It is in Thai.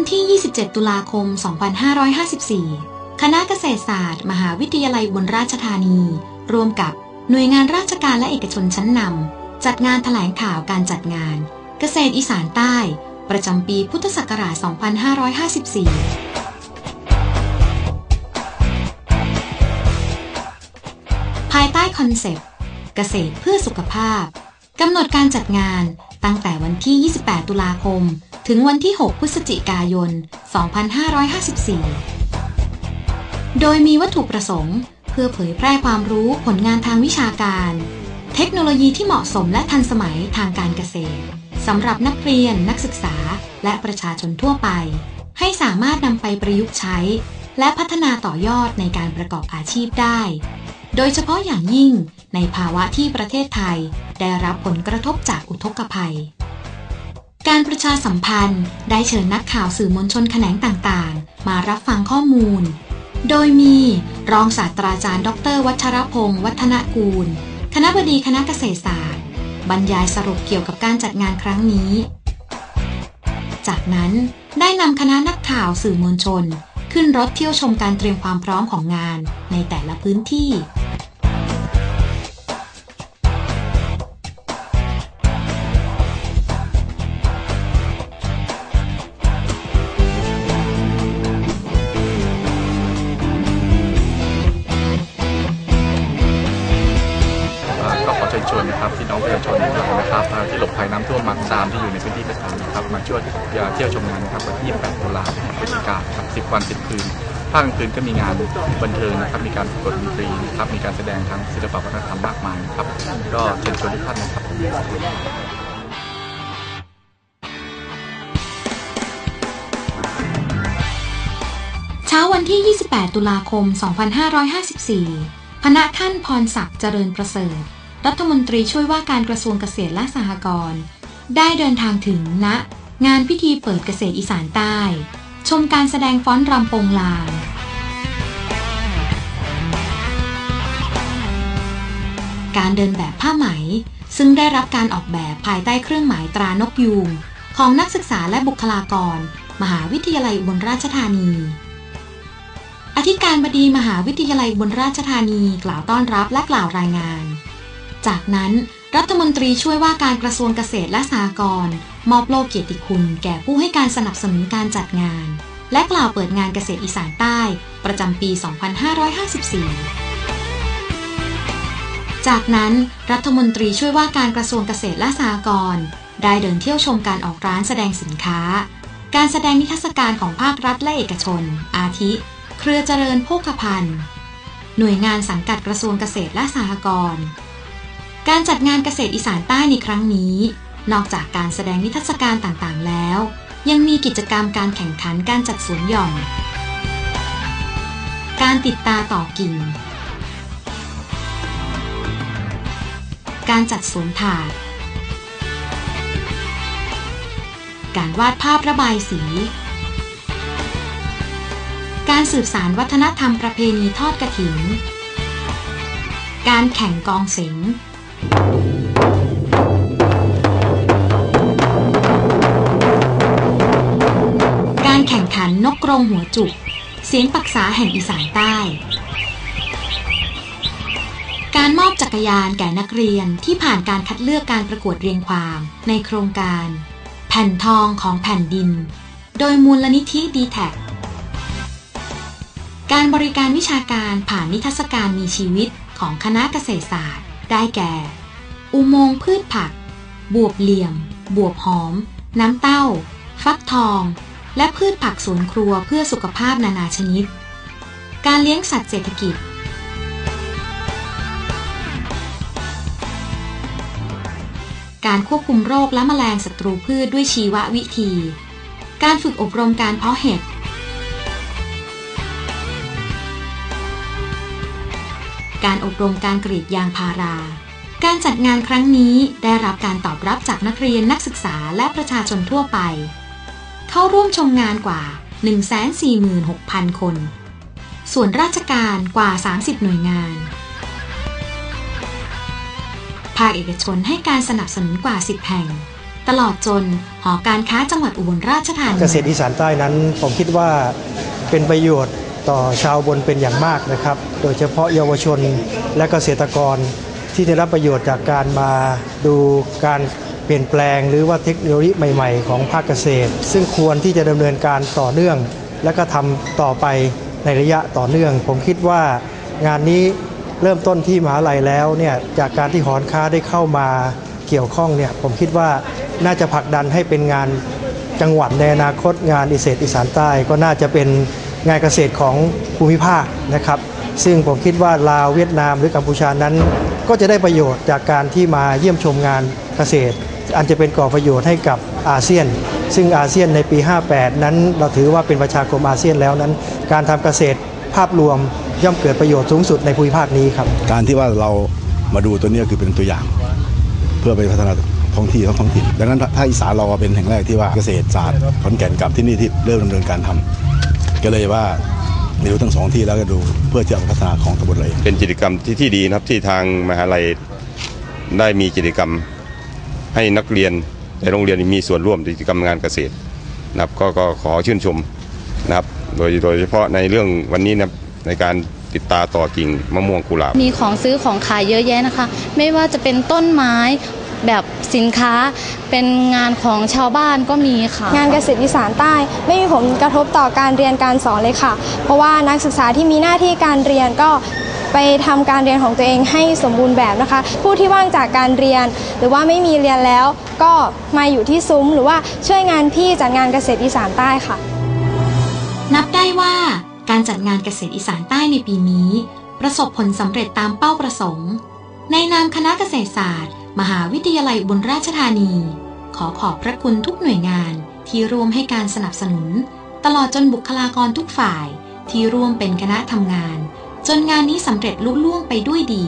วันที่ 27 ตุลาคม 2554 คณะเกษตรศาสตร์ มหาวิทยาลัยบนราชธานี ร่วมกับหน่วยงานราชการและเอกชนชั้นนำจัดงานถแถลงข่าวการจัดงาน เกษตรอีสานใต้ ประจำปีพุทธศักราช 2554ภายใต้คอนเซปต์ เกษตรเพื่อสุขภาพ กำหนดการจัดงานตั้งแต่วันที่ 28 ตุลาคม ถึงวันที่ 6 พฤศจิกายน 2554 โดยมีวัตถุประสงค์ เพื่อเผยแพร่ความรู้ผลงานทางวิชาการ เทคโนโลยีที่เหมาะสมและทันสมัยทางการเกษตรสำหรับนักเรียนนักศึกษา และประชาชนทั่วไป ให้สามารถนำไปประยุกต์ใช้ และพัฒนาต่อยอดในการประกอบอาชีพได้ โดยเฉพาะอย่างยิ่งในภาวะที่ประเทศไทย ได้รับผลกระทบจากอุทกภัย การประชาสัมพันธ์ได้เชิญนักข่าวสื่อมวลชนแขนงต่างๆ มารับฟังข้อมูล โดยมีรองศาสตราจารย์ ดร วัชรพงศ์วัฒนกูล คณะบดีคณะเกษตรศาสตร์ บรรยายสรุปเกี่ยวกับการจัดงานครั้งนี้ จากนั้นได้นำคณะนักข่าวสื่อมวลชน ขึ้นรถเที่ยวชมการเตรียมความพร้อมของงานในแต่ละพื้นที่ ช่วยเที่ยวชมงานนะครับวันที่28ตุลาคมพฤศจิกายนครับ10 วัน 10 คืนภาคกลางคืนก็มีงานบันเทิงนะครับ มีการประกวดดนตรีนะครับ มีการแสดงทางศิลปวัฒนธรรมมากมายนะครับ ก็เชิญชวนทุกท่านนะครับเช้าวันที่ 28 ตุลาคม 2554พณะท่านพรศักดิ์เจริญประเสริฐ รัฐมนตรีช่วยว่าการกระทรวงเกษตรและสหกรณ์ ได้เดินทางถึงณ งานพิธีเปิดเกษตรอีสานใต้ ชมการแสดงฟ้อนรำโปงลางการเดินแบบผ้าไหม ซึ่งได้รับการออกแบบภายใต้เครื่องหมายตรานกยูงของนักศึกษาและบุคลากร มหาวิทยาลัยอุบลราชธานี อธิการบดีมหาวิทยาลัยอุบลราชธานีกล่าวต้อนรับและกล่าวรายงาน จากนั้นรัฐมนตรีช่วยว่าการกระทรวงเกษตรและสหกรณ์ มอบโล่เกียรติคุณแก่ผู้ให้การสนับสนุนการจัดงาน และกล่าวเปิดงานเกษตรอีสานใต้ ประจำปี 2554 จากนั้นรัฐมนตรีช่วยว่าการกระทรวงเกษตรและสหกรณ์ได้เดินเที่ยวชมการออกร้านแสดงสินค้า การแสดงนิทรรศการของภาครัฐและเอกชน อาทิ เครือเจริญโภคภัณฑ์ หน่วยงานสังกัดกระทรวงเกษตรและสหกรณ์ การจัดงานเกษตรอีสานใต้ในครั้งนี้ นอกจากการแสดงนิทรรศการต่างๆ แล้ว ยังมีกิจกรรมการแข่งขันการจัดสวนหย่อม การติดตาต่อกิ่ง การจัดสวนถาด การวาดภาพระบายสี การสืบสารวัฒนธรรมประเพณีทอดกระถิน การแข่งกองเสียง แข่งขันนกกรงหัวจุก เสียงปักษาแห่งอีสานใต้ การมอบจักรยานแก่นักเรียนที่ผ่านการคัดเลือกการประกวดเรียงความในโครงการ แผ่นทองของแผ่นดิน โดยมูลนิธิดีแท็การบริการวิชาการผ่านนิทรรศการมีชีวิตของคณะเกษตรศาสตร์ ได้แก่ อุโมงค์พืชผัก บวบเหลี่ยม บวบหอม น้ำเต้า ฟักทอง และพืชผักสวนครัวเพื่อสุขภาพนานาชนิด การเลี้ยงสัตว์เศรษฐกิจ การควบคุมโรคและแมลงศัตรูพืชด้วยชีววิธี การฝึกอบรมการเพาะเห็ด การอบรมการกรีดยางพาราการจัดงานครั้งนี้ได้รับการตอบรับจากนักเรียนนักศึกษาและประชาชนทั่วไป เข้าร่วมชมงานกว่า 146,000 คน ส่วนราชการกว่า 30 หน่วยงาน ภาคเอกชนให้การสนับสนุนกว่า 10 แห่ง ตลอดจนหอการค้าจังหวัดอุบลราชธานีเกษตรอีสานใต้นั้น ผมคิดว่าเป็นประโยชน์ต่อชาวบนเป็นอย่างมากนะครับ โดยเฉพาะเยาวชนและเกษตรกรที่ได้รับประโยชน์จากการมาดูการ เปลี่ยนแปลงหรือว่าเทคโนโลยีใหม่ๆ ของภาคเกษตร ซึ่งควรที่จะดำเนินการต่อเนื่อง และก็ทำต่อไปในระยะต่อเนื่อง ผมคิดว่างานนี้เริ่มต้นที่มหาลัยแล้วเนี่ยจากการที่หอนค้าได้เข้ามาเกี่ยวข้องเนี่ยผมคิดว่าน่าจะผลักดันให้เป็นงานจังหวัดในอนาคตงานอิเศษอีสานใต้ ก็น่าจะเป็นงานเกษตรของภูมิภาคนะครับ ซึ่งผมคิดว่าลาวเวียดนามหรือกัมพูชานั้น ก็จะได้ประโยชน์จากการที่มาเยี่ยมชมงานเกษตร อันจะเป็นก่อประโยชน์ให้กับอาเซียน ซึ่งอาเซียนในปี 58 นั้นเราถือว่าเป็นประชาคมอาเซียนแล้วนั้น การทำเกษตรภาพรวมย่อมเกิดประโยชน์สูงสุดในภูมิภาคนี้ครับ การที่ว่าเรามาดูตัวเนี้ยคือเป็นตัวอย่าง เพื่อไปพัฒนาท้องที่ท้องถิ่นดังนั้นถ้าอีสานเราเป็นแห่งแรกที่ว่าเกษตรศาสตร์ขอนแก่นกับที่นี่ที่เริ่มดำเนินการทำก็เลยว่าไปดูทั้งสองที่แล้วก็ดูเพื่อจะเอาพัฒนาของตำบลเลยเป็นกิจกรรมที่ที่ดีนะครับที่ทางมหาลัยได้มีกิจกรรม ให้นักเรียนในโรงเรียนมีส่วนร่วมในกิจกรรมงานเกษตรนะครับก็ก็ขอชื่นชมนะครับโดยโดยเฉพาะในเรื่องวันนี้นะครับในการติดตาต่อกิ่งมะม่วงกุหลาบ มีของซื้อของขายเยอะแยะนะคะ ไม่ว่าจะเป็นต้นไม้แบบสินค้าเป็นงานของชาวบ้านก็มีค่ะ งานเกษตรอีสานใต้ ไม่มีผลกระทบต่อการเรียนการสอนเลยค่ะ เพราะว่านักศึกษาที่มีหน้าที่การเรียนก็ ไปทำการเรียนของตัวเองให้สมบูรณ์แบบนะคะ ผู้ที่ว่างจากการเรียน หรือว่าไม่มีเรียนแล้วก็มาอยู่ที่ซุ้ม หรือว่าช่วยงานพี่จัดงานเกษตรอีสานใต้ค่ะ นับได้ว่าการจัดงานเกษตรอีสานใต้ในปีนี้ ประสบผลสำเร็จตามเป้าประสงค์ ในนามคณะเกษตรศาสตร์ มหาวิทยาลัยอุบลราชธานี ขอขอบพระคุณทุกหน่วยงานที่ร่วมให้การสนับสนุน ตลอดจนบุคลากรทุกฝ่ายที่ร่วมเป็นคณะทำงาน จนงานนี้สำเร็จลุล่วงไปด้วยดี